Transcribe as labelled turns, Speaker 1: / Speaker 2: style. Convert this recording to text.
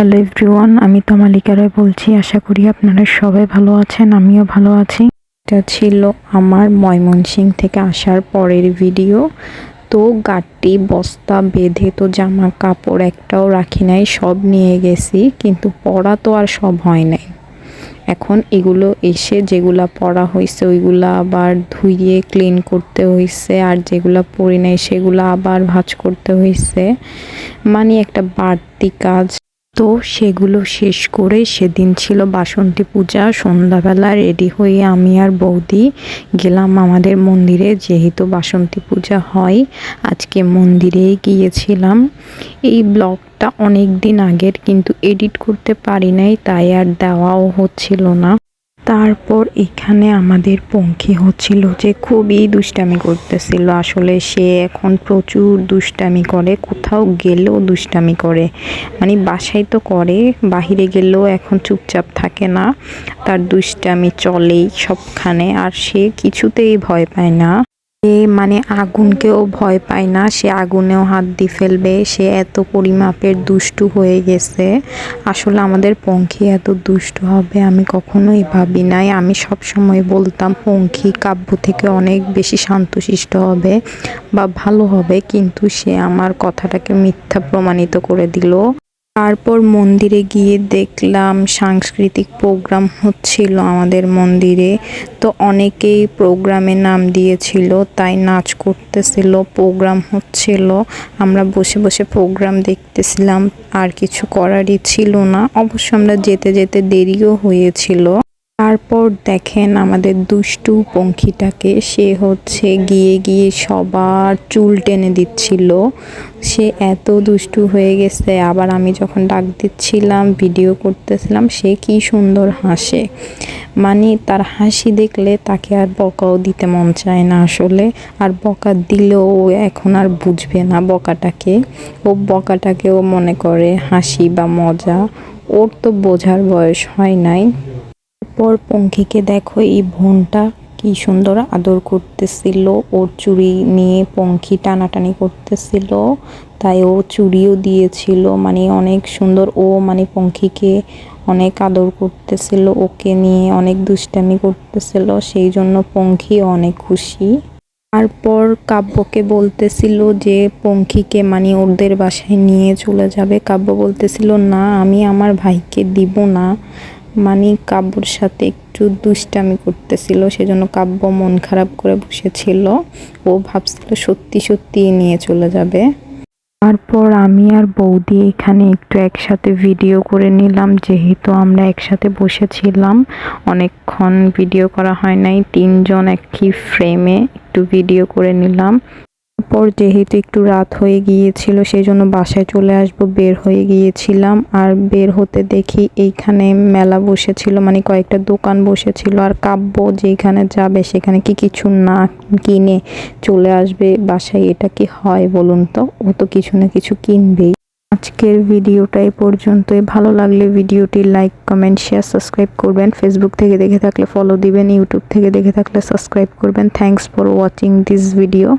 Speaker 1: Hello everyone আমি তমালিকা রায় বলছি, আশা করি আপনারা সবাই ভালো আছেন, আমিও ভালো আছি। এটা ছিল আমার ময়মনসিং থেকে আসার পরের ভিডিও তো গাড়ি বস্তা, বেঁধে তো জামা কাপড় একটাও রাখি নাই, সব নিয়ে গেছি, কিন্তু পড়া তো আর সব হয় নাই। এখন এগুলো এসে যেগুলা পড়া হয়েছে ওইগুলা আবার ধুইয়ে ক্লিন করতে হয়েছে আর যেগুলা পরি নাই সেগুলো আবার ভাঁজ করতে হয়েছে মানে একটা বাড়তি কাজ। তো সেগুলো শেষ করে সেদিন ছিল বাসন্তী পূজা। সন্ধ্যাবেলা রেডি হয়ে আমি আর বৌদি গেলাম আমাদের মন্দিরে, যেহেতু বাসন্তী পূজা হয়, আজকে মন্দিরে গিয়েছিলাম। এই ব্লগটা অনেক দিন আগের, কিন্তু এডিট করতে পারি নাই, তাই আর দেওয়াও হচ্ছিল না। তারপর এখানে আমাদের পঙ্খী হচ্ছিল যে খুবই দুষ্টামি করতেছিল। আসলে সে এখন প্রচুর দুষ্টামি করে, কোথাও গেলেও দুষ্টামি করে। মানে বাসায় তো করে, বাহিরে গেলেও এখন চুপচাপ থাকে না। তার দুষ্টামি চলেই সবখানে আর সে কিছুতেই ভয় পায় না। মানে আগুনকেও ভয় পায় না। সে আগুনেও হাত দিয়ে ফেলবে। সে এত পরিমাপের দুষ্টু হয়ে গেছে। আসলে আমাদের পঙ্খী এত দুষ্টু হবে, আমি কখনোই ভাবি নাই। আমি সব সময় বলতাম, পঙ্খী কাব্য থেকে অনেক বেশি শান্তশিষ্ট হবে বা ভালো হবে, কিন্তু সে আমার কথাটাকে মিথ্যা প্রমাণিত করে দিল। তারপর মন্দিরে গিয়ে দেখলাম সাংস্কৃতিক প্রোগ্রাম হচ্ছিল আমাদের মন্দিরে। তো অনেকেই প্রোগ্রামে নাম দিয়েছিল, তাই নাচ করতেছিল, প্রোগ্রাম হচ্ছিল। আমরা বসে বসে প্রোগ্রাম দেখতেছিলাম, আর কিছু করারই ছিল না। অবশ্য আমরা যেতে যেতে দেরিও হয়েছিল। তারপর দেখেন আমাদের দুষ্টু পঙ্খিটাকে, সে হচ্ছে গিয়ে গিয়ে সবার চুল টেনে দিচ্ছিল। সে এত দুষ্টু হয়ে গেছে। আবার আমি যখন ডাক দিচ্ছিলাম, ভিডিও করতেছিলাম, সে কি সুন্দর হাসে। মানে তার হাসি দেখলে তাকে আর বকাও দিতে মন চায় না আসলে। আর বকা দিলেও এখন আর বুঝবে না বকাটাকে। ও বকাটাকেও মনে করে হাসি বা মজা। ওর তো বোঝার বয়স হয় নাই। পর পঙ্খিকে দেখো, এই বোনটা কি সুন্দর আদর করতেছিল। ওর চুড়ি নিয়ে পঙ্খি টানাটানি করতেছিল। তাই ও চুড়িও দিয়েছিল। মানে অনেক সুন্দর ও মানে পঙ্খিকে অনেক আদর করতেছিল। ওকে নিয়ে অনেক দুষ্টামি করতেছিল। সেই জন্য পঙ্খি অনেক খুশি। তারপর কাব্যকে বলতেছিল যে পঙ্খিকে মানে ওদের বাসায় নিয়ে চলে যাবে। কাব্য বলতেছিল, না, আমি আমার ভাইকে দিব না। মানে কাব্যর সাথে একটু দুষ্টামি করতেছিল, সেজন্য কাব্য মন খারাপ করে বসেছিল। ও ভাবছিল সত্যি সত্যি নিয়ে চলে যাবে। তারপর আমি আর বৌদি এখানে একটু একসাথে ভিডিও করে নিলাম, যেহেতু আমরা একসাথে বসেছিলাম। অনেকক্ষণ ভিডিও করা হয় নাই, তিনজন একই ফ্রেমে একটু ভিডিও করে নিলাম। তারপর যেহেতু একটু রাত হয়ে গিয়েছিল সেই জন্য বাসায় চলে আসব, বের হয়ে গিয়েছিলাম। আর বের হতে দেখি এইখানে মেলা বসেছিল মানে কয়েকটা দোকান বসেছিল, আর কাব্য যেখানে যাবে সেখানে কি কিছু না কিনে চলে আসবে বাসায়, এটা কি হয় বলুন তো? ও তো কিছু না কিছু কিনবেই। আজকের ভিডিওটা এই পর্যন্তই। ভালো লাগলে ভিডিওটি লাইক, কমেন্ট, শেয়ার, সাবস্ক্রাইব করবেন। ফেসবুক থেকে দেখে থাকলে ফলো দিবেন, ইউটিউব থেকে দেখে থাকলে সাবস্ক্রাইব করবেন। Thanks for watching this video.